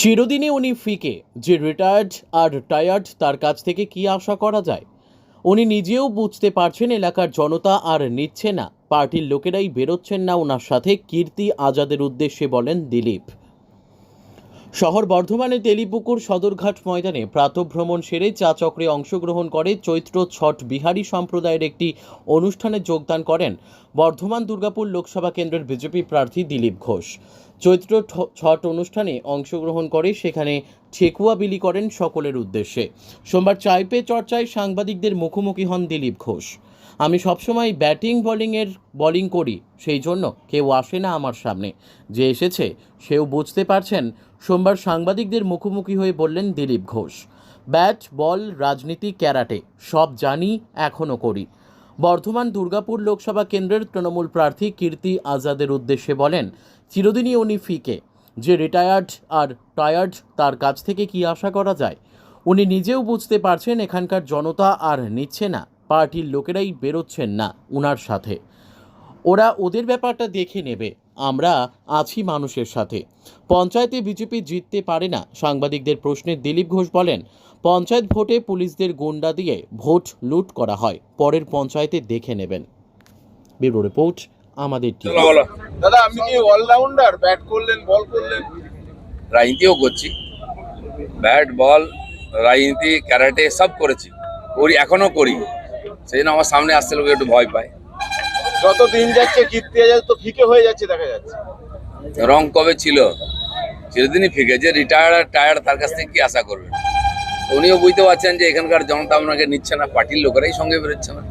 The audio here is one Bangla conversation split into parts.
চিরদিনই উনি ফিকে, যে রিটায়ার্ড আর টায়ার্ড তার কাছ থেকে কি আশা করা যায়? উনি নিজেও বুঝতে পারছেন এলাকার জনতা আর নিচ্ছে না। পার্টির লোকেরাই বেরোচ্ছেন না ওনার সাথে, কীর্তি আজাদের উদ্দেশ্যে বলেন দিলীপ। শহর বর্ধমানে তেলিপুকুর সদরঘাট ময়দানে প্রাতভ্রমণ সেরে চা চক্রে অংশগ্রহণ করে চৈত্র ছট বিহারী সম্প্রদায়ের একটি অনুষ্ঠানে যোগদান করেন বর্ধমান দুর্গাপুর লোকসভা কেন্দ্রের বিজেপি প্রার্থী দিলীপ ঘোষ। চৈত্র ছট অনুষ্ঠানে অংশগ্রহণ করে সেখানে ঠেকুয়া বিলি করেন সকলের উদ্দেশ্যে। সোমবার চাইপে চর্চায় সাংবাদিকদের মুখোমুখি হন দিলীপ ঘোষ। আমি সবসময় ব্যাটিং বোলিংয়ের, বোলিং করি, সেই জন্য কেউ আসে না আমার সামনে। যে এসেছে, সেও বুঝতে পারছেন, সোমবার সাংবাদিকদের মুখোমুখি হয়ে বললেন দিলীপ ঘোষ, ব্যাট, বল, রাজনীতি, ক্যারাটে, সব জানি এখনও করি। বর্ধমান দুর্গাপুর লোকসভা কেন্দ্রের তৃণমূল প্রার্থী কীর্তি আজাদের উদ্দেশ্যে বলেন চিরদিনই উনি ফিকে। যে রিটায়ার্ড আর টায়ার্ড তার কাছ থেকে কি আশা করা যায়? উনি নিজেও বুঝতে পারছেন এখানকার জনতা আর নিচ্ছে না, পার্টির লোকেরাই বেরোচ্ছেন না উনার সাথে। ওরা ওদের ব্যাপারটা দেখে নেবে, আমরা আছি মানুষের সাথে। পঞ্চায়েতে বিজেপি জিততে পারে না, সাংবাদিকদের প্রশ্নে দিলীপ ঘোষ বলেন, পঞ্চায়েত ভোটে পুলিশদের গুন্ডা দিয়ে ভোট লুট করা হয়, পরের পঞ্চায়েতে দেখে নেবেন। ব্যুরো রিপোর্ট আমাদের টিম দাদা আপনি কি অলরাউন্ডার ব্যাট করলেন বল করলেন? রাজনীতিও করছি। ব্যাট বল রাজনীতি ক্যারাটে সব করেছি। করি এখনও করি। সেই জন্য আমার সামনে আসতে লোক একটু ভয় পায়। যত দিন যাচ্ছে কীর্তি আজাদ তো ফিকে হয়ে যাচ্ছে দেখা যাচ্ছে। রং কবে ছিল? চিরদিনই ফিকে। যে রিটায়ার্ড আর টায়ার্ড তার কাছ থেকে কি আশা করবেন তো উনিও বুঝতে পারছেন যে এখানকার জনতা আপনাকে নিচ্ছে না পার্টির লোকেরাই সঙ্গে বেরোচ্ছে না।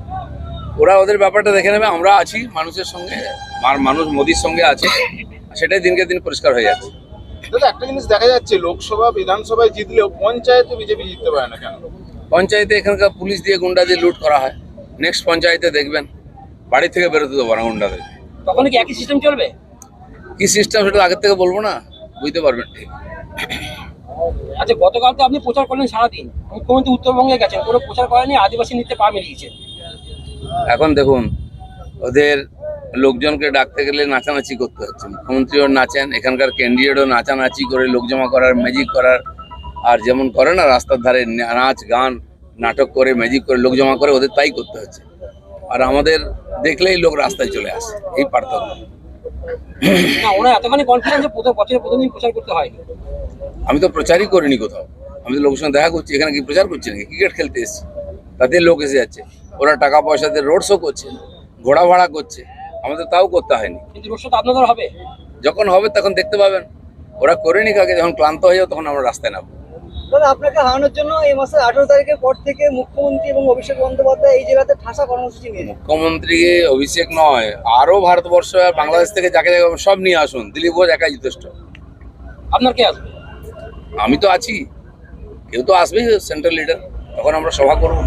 ওরা ওদের ব্যাপারটা দেখে নেবে আমরা আছি মানুষের সঙ্গে আর মানুষ মোদির সঙ্গে আছে সেটাই দিনকে দিন পরিষ্কার হয়ে যাচ্ছে। দাদা একটা জিনিস দেখা যাচ্ছে লোকসভা বিধানসভায় জিতলেও পঞ্চায়েতে বিজেপি জিততে পারে না কেন? পঞ্চায়েতে এখানকার পুলিশ দিয়ে গুন্ডা দিয়ে লুট করা হয়। নেক্সট পঞ্চায়েতে দেখবেন বাড়ি থেকে বেরোতে দেবো না গুন্ডাদের। তখন কি একই সিস্টেম চলবে? কি সিস্টেম সেটা আগের থেকে বলব না বুঝতে পারবেন ঠিক। আচ্ছা গতকাল তো আপনি প্রচার করলেন সারাদিন। মুখ্যমন্ত্রী উত্তরবঙ্গে গেছেন কোনো প্রচার করেনি আদিবাসী নৃত্যে পা মিলিয়েছে। এখন দেখুন ওদের লোকজনকে ডাকতে গেলে নাচানাচি করতে হচ্ছে। মুখ্যমন্ত্রীও নাচেন এখানকার ক্যান্ডিডেটও নাচানাচি করে লোক জমা করার ম্যাজিক করার। আর যেমন করে না রাস্তার ধারে নাচ গান নাটক করে ম্যাজিক করে লোক জমা করে ওদের তাই করতে হচ্ছে। আর আমাদের দেখলেই লোক রাস্তায় চলে আসে এই পার্থক্য। হয়। আমি তো প্রচারই করিনি কোথাও। আমি তো লোকের সঙ্গে দেখা করছি এখানে কি প্রচার করছি নাকি? ক্রিকেট খেলতে এসেছি। তাতে লোক এসে যাচ্ছে। ওরা টাকা পয়সা দিয়ে রোড শো করছে ঘোড়া ভাড়া করছে আমাদের তাও করতে হয়নি। তো আপনাদের হবে। যখন হবে তখন দেখতে পাবেন। ওরা করেনি কাকে যখন ক্লান্ত হয়ে যাবে তখন আমরা রাস্তায় নামবো। আপনাকে হারানোর জন্য এই মাসের আঠারো তারিখের পর থেকে মুখ্যমন্ত্রী এবং অভিষেক বন্দ্যোপাধ্যায় এই জায়গাতে ঠাসা কর্মসূচি নিয়েছে মুখ্যমন্ত্রী অভিষেক নয় আরও ভারতবর্ষ আর বাংলাদেশ থেকে যাকে যাকে সব নিয়ে আসুন। দিলীপ ঘোষ একাই যথেষ্ট। আপনার কে আসবে? আমি তো আছি। কেউ তো আসবেই সেন্ট্রাল লিডার তখন আমরা সভা করব।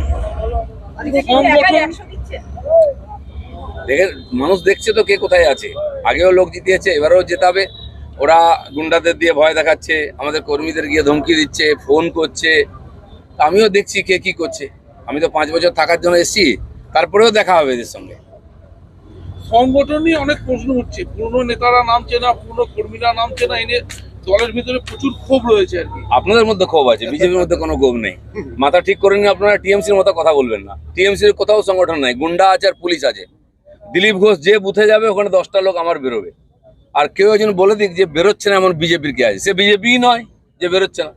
দেখে মানুষ দেখছে তো কে কোথায় আছে। আগেও লোক জিতিয়েছে এবারেও জেতাবে। ওরা গুন্ডাদের দিয়ে ভয় দেখাচ্ছে আমাদের কর্মীদের গিয়ে ধমকি দিচ্ছে ফোন করছে। আমিও দেখছি কে কি করছে। আমি তো পাঁচ বছর থাকার জন্য এসেছি তারপরেও দেখা হবে এদের সঙ্গে। সংগঠনই অনেক প্রশ্ন উঠছে। পুরনো নেতারা নামছে না পুরনো কর্মীরা নামছে না এনে দলের ভিতরে প্রচুর ক্ষোভ রয়েছে আর কি। আপনাদের মধ্যে ক্ষোভ আছে বিজেপির মধ্যে কোনো ক্ষোভ নেই। মাথা ঠিক করে নিয়ে আপনারা টিএমসির মতো কথা বলবেন না। টিএমসির কোথাও সংগঠন নাই গুন্ডা আছে আর পুলিশ আছে। দিলীপ ঘোষ যে বুথে যাবে ওখানে দশটা লোক আমার বেরোবে। আর কেউ একজন বলে দিক যে বেরোচ্ছে না এমন বিজেপির কে আছে। সে বিজেপি নয় যে বেরোচ্ছে না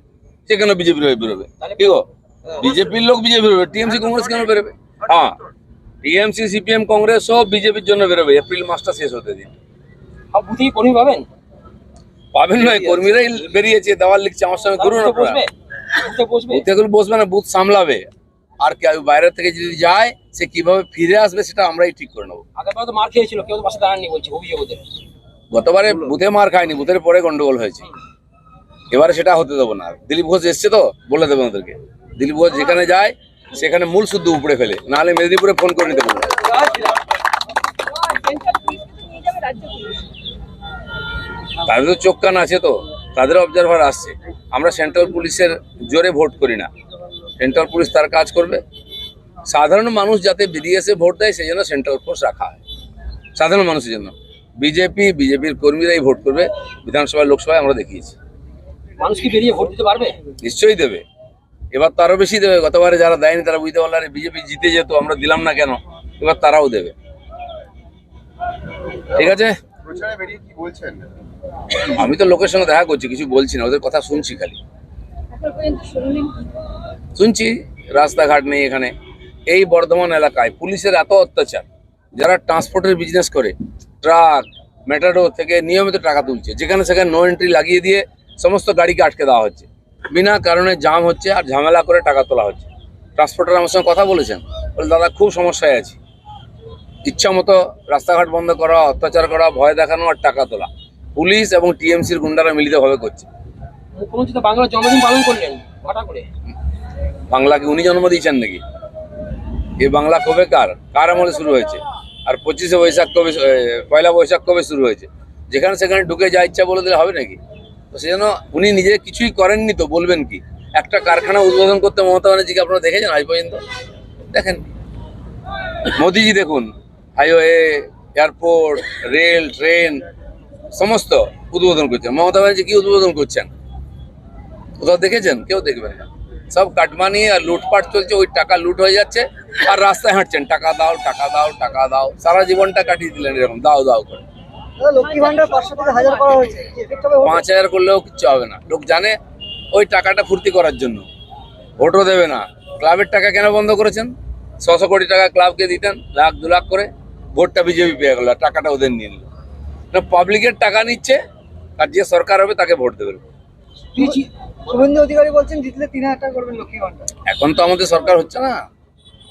সে কেন বিজেপির হয়ে বেরোবে? কি গো? বিজেপির লোক বিজেপি বেরোবে টিএমসি কংগ্রেস কেন বেরোবে? হ্যাঁ। টিএমসি সিপিএম কংগ্রেস সব বিজেপির জন্য বেরোবে এপ্রিল মাসটা শেষ হতে দিন। বুথেই কর্মী পাবেন পাবেন নয় কর্মীরাই বেরিয়েছে দেওয়াল লিখছে আমার সঙ্গে করুন বসবে না বুথ সামলাবে। আর কেউ বাইরে থেকে যদি যায় সে কীভাবে ফিরে আসবে সেটা আমরাই ঠিক করে নেব। মার খেয়েছিল কেউ পাশে দাঁড়াননি বলছে অভিযোগ গতবারে বুথে মার খায়নি বুথের পরে গন্ডগোল হয়েছে। এবারে সেটা হতে দেবো না। দিলীপ ঘোষ এসছে তো বলে দেবেন ওদেরকে। দিলীপ ঘোষ যেখানে যায় সেখানে মূল শুদ্ধ উপড়ে ফেলে। নাহলে মেদিনীপুরে ফোন করে নিতে বলব তাদের তো চোখ কান আছে তো? তাদের অবজারভার আসছে। আমরা সেন্ট্রাল পুলিশের জোরে ভোট করি না। সেন্ট্রাল পুলিশ তার কাজ করবে। সাধারণ মানুষ যাতে বেরিয়ে এসে ভোট দেয় সেই জন্য সেন্ট্রাল ফোর্স রাখা হয়। সাধারণ মানুষের জন্য। বিজেপি বিজেপির কর্মীরাই ভোট করবে। বিধানসভা লোকসভায় আমরা দেখিয়েছি। মানুষ কি বেরিয়ে ভোট দিতে পারবে? নিশ্চয়ই দেবে। এবার তো আরও বেশি দেবে। গতবারে যারা দেয়নি তারা বুঝতে পারল আরে বিজেপি জিতে যেত আমরা দিলাম না কেন? এবার তারাও দেবে। ঠিক আছে? আমি তো লোকের সঙ্গে দেখা করছি কিছু বলছি না ওদের কথা শুনছি খালি। শুনছি রাস্তাঘাট নেই এখানে। এই বর্ধমান এলাকায় পুলিশের এত অত্যাচার যারা ট্রান্সপোর্টের বিজনেস করে ট্রাক মেটাডোর থেকে নিয়মিত টাকা তুলছে যেখানে সেখানে নো এন্ট্রি লাগিয়ে দিয়ে সমস্ত গাড়িকে আটকে দেওয়া হচ্ছে। বিনা কারণে জাম হচ্ছে আর ঝামেলা করে টাকা তোলা হচ্ছে। ট্রান্সপোর্টার আমার সঙ্গে কথা বলেছেন বলে দাদা খুব সমস্যায় আছি। ইচ্ছা মতো রাস্তাঘাট বন্ধ করা অত্যাচার করা ভয় দেখানো আর টাকা তোলা। পুলিশ এবং টিএমসির গুন্ডারা মিলিতভাবে করছে। মুখ্যমন্ত্রী তো বাংলার জন্মদিন পালন করলেন হঠাৎ করে। বাংলাকে উনি জন্ম দিয়েছেন নাকি? এ বাংলা কবে কার? কার আমলে শুরু হয়েছে? আর পঁচিশে বৈশাখ কবে পয়লা বৈশাখ কবে শুরু হয়েছে? যেখানে সেখানে ঢুকে যা ইচ্ছা বলে দিলে হবে নাকি? তো সেজন্য উনি নিজে কিছুই করেননি তো বলবেন কি? একটা কারখানা উদ্বোধন করতে মমতা ব্যানার্জিকে আপনারা দেখেছেন আজ পর্যন্ত? দেখেন। মোদিজি দেখুন হাইওয়ে এয়ারপোর্ট রেল ট্রেন সমস্ত উদ্বোধন করছেন। মমতা ব্যানার্জি কি উদ্বোধন করছেন? কোথাও দেখেছেন? কেউ দেখবেন না। সব কাটমানি আর লুটপাট চলছে ওই টাকা লুট হয়ে যাচ্ছে আর রাস্তায় হাঁটছেন। টাকা দাও টাকা দাও টাকা দাও। সারা জীবনটা কাটিয়ে দিলেন এরকম দাও দাও করে? পাঁচ হাজার করলেও কিচ্ছু হবে না। লোক জানে ওই টাকাটা ফুর্তি করার জন্য। ভোটও দেবে না। ক্লাবের টাকা কেন বন্ধ করেছেন? ছশো কোটি টাকা ক্লাবকে দিতেন লাখ দু লাখ করে। ভোটটা বিজেপি পেয়ে গেল টাকাটা ওদের নিয়ে নিল। না পাবলিকের টাকা নিচ্ছে আর যে সরকার হবে তাকে ভোট দেবে। শুভেন্দু অধিকারী বলছেন জিতলে তিন হাজার টাকা করবেন লক্ষ্মী এখন তো আমাদের সরকার হচ্ছে না।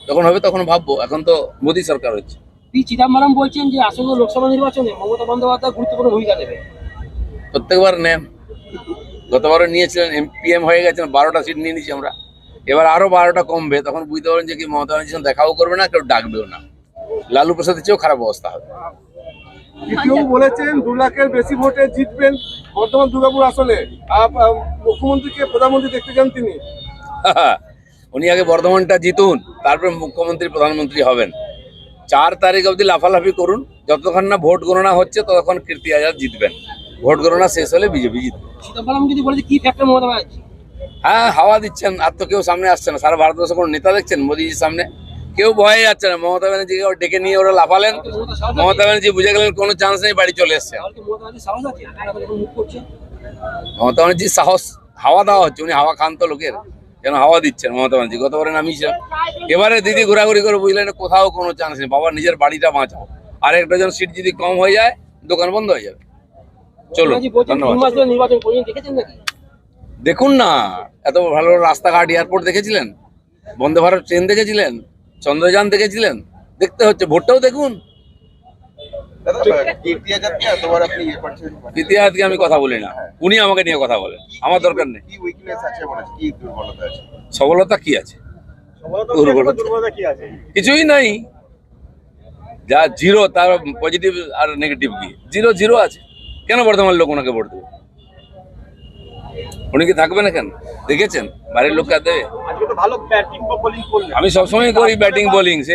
যখন হবে তখন ভাববো এখন তো মোদী সরকার হচ্ছে। পি চিদাম্বরম বলছেন যে আসন্ন লোকসভা নির্বাচনে মমতা বন্দ্যোপাধ্যায় গুরুত্বপূর্ণ ভূমিকা দেবে। প্রত্যেকবার নেন। গতবারও নিয়েছিলেন এমপিএম হয়ে গেছেন বারোটা সিট নিয়ে নিয়েছি আমরা। এবার আরও বারোটা কমবে তখন বুঝতে পারেন যে কি মমতা ব্যানার্জির সঙ্গে দেখাও করবে না কেউ ডাকবেও না। লালু প্রসাদের চেয়েও খারাপ অবস্থা হবে। দ্বিতীয় বলেছেন দু লাখের বেশি ভোটে জিতবেন বর্তমান দুর্গাপুর আসলে আপ- আপ মুখ্যমন্ত্রীকে প্রধানমন্ত্রী দেখতে চান তিনি? উনি আগে বর্ধমানটা জিতুন তারপরে মুখ্যমন্ত্রী প্রধানমন্ত্রী হবেন। চার তারিখ অবধি লাফালাফি করুন যতক্ষণ না ভোট গণনা হচ্ছে ততক্ষণ কীর্তি আজাদ জিতবেন। ভোট গণনা শেষ হলে বিজেপি জিতবে। চিদম্বরম যদি বলে যে কি ফ্যাক্টর মমতা ব্যানার্জি? হ্যাঁ হাওয়া দিচ্ছেন আর তো কেউ সামনে আসছে না। সারা ভারতবর্ষে কোনো নেতা দেখছেন? মোদিজির সামনে? কেউ ভয়ে যাচ্ছে না। মমতা ব্যানার্জিকে ডেকে নিয়ে ওরা লাফালেন। মমতা ব্যানার্জি বুঝে গেলেন কোনো চান্স নেই বাড়ি চলে এসছেন। মমতা ব্যানার্জির সাহস হাওয়া দেওয়া হচ্ছে উনি হাওয়া খান তো লোকের যেন হাওয়া দিচ্ছেন মমতা ব্যানার্জি। গতবারে নামিয়েছেন এবারে দিদি ঘোরাঘুরি করে বুঝলেন কোথাও কোনো চান্স নেই। বাবা নিজের বাড়িটা বাঁচাও। আর এক ডজন সিট যদি কম হয়ে যায় দোকান বন্ধ হয়ে যাবে। নাকি? দেখুন না এত ভালো রাস্তাঘাট এয়ারপোর্ট দেখেছিলেন? বন্দে ভারত ট্রেন দেখেছিলেন? চন্দ্রযান দেখেছিলেন? দেখতে হচ্ছে ভোটটাও দেখুন। ইয়ে আমি কথা বলি না। উনি আমাকে নিয়ে কথা বলেন। আমার দরকার নেই। কি উইকনেস আছে হচ্ছে? কি আছে? সফলতা কি আছে? কিছুই নাই। যা জিরো তার পজিটিভ আর নেগেটিভ কি? জিরো জিরো আছে। কেন বর্ধমান লোক ওনাকে ভোট দেবে? উনি কি থাকবে না কেন দেখেছেন? বাড়ির লোক করলেন। আমি সবসময় করি ব্যাটিং বোলিং সে